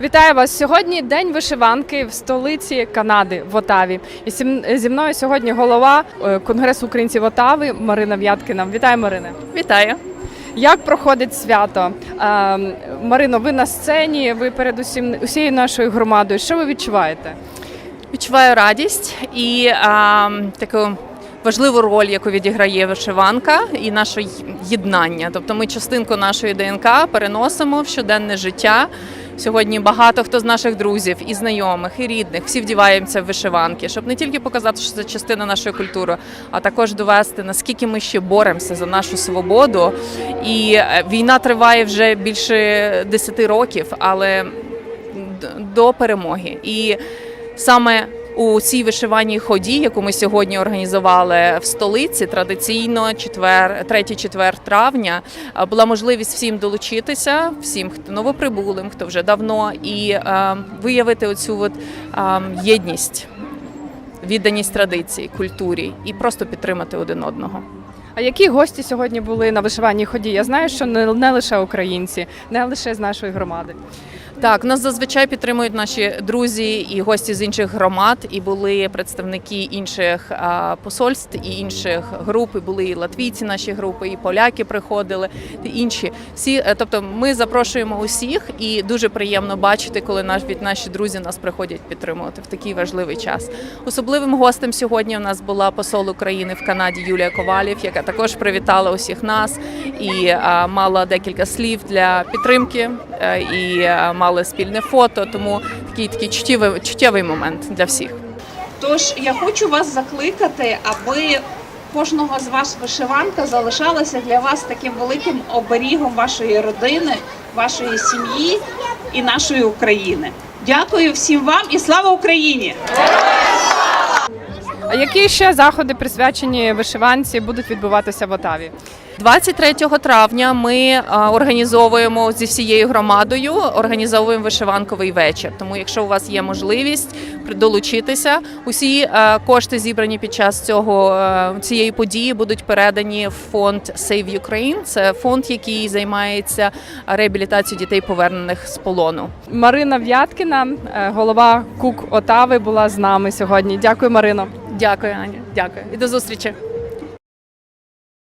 Вітаю вас сьогодні. День вишиванки в столиці Канади в Отаві. І зі мною сьогодні голова е, Конгресу українців Отави Марина В'яткіна. Вітаю, Марина. Вітаю. Як проходить свято? Е, Марино, ви на сцені, ви перед усім усією нашою громадою. Що ви відчуваєте? Відчуваю радість і а, таку важливу роль, яку відіграє вишиванка, і наше єднання. Тобто ми частинку нашої ДНК переносимо в щоденне життя. Сьогодні багато хто з наших друзів і знайомих, і рідних всі вдіваємося в вишиванки, щоб не тільки показати, що це частина нашої культури, а також довести наскільки ми ще боремося за нашу свободу. І е, війна триває вже більше 10 років, але до перемоги. І саме у цій вишиваній ході, яку ми сьогодні організували в столиці, традиційно четвер, 3-4 травня, була можливість всім долучитися, всім, хто новоприбулим, хто вже давно, і е, виявити оцю от, е, єдність, відданість традиції, культурі і просто підтримати один одного. А які гості сьогодні були на вишиваній ході? Я знаю, що не, не лише українці, не лише з нашої громади. Так, нас зазвичай підтримують наші друзі і гості з інших громад, і були представники інших посольств і інших груп. І були і латвійці наші групи, і поляки приходили, і інші. Всі, е, тобто, ми запрошуємо усіх, і дуже приємно бачити, коли наш від наші друзі нас приходять підтримувати в такий важливий час. Особливим гостем сьогодні у нас була посол України в Канаді Юлія Ковалів, яка також привітала усіх нас і мала декілька слів для підтримки, е, і мали спільне фото. Тому такий такий чуттєвий, чуттєвий момент для всіх. Тож я хочу вас закликати, аби кожного з вас вишиванка залишалася для вас таким великим оберігом вашої родини, вашої сім'ї і нашої України. Дякую всім вам і слава Україні! А які ще заходи присвячені вишиванці будуть відбуватися в Отаві? 23 травня ми організовуємо зі всією громадою організовуємо вишиванковий вечір. Тому, якщо у вас є можливість долучитися, усі кошти зібрані під час цього цієї події будуть передані в фонд Save Ukraine. Це фонд, який займається реабілітацією дітей, повернених з полону. Марина В'яткіна, е, голова КУК Отави, була з нами сьогодні. Дякую, Марино. Дякую, Аня. Дякую і до зустрічі.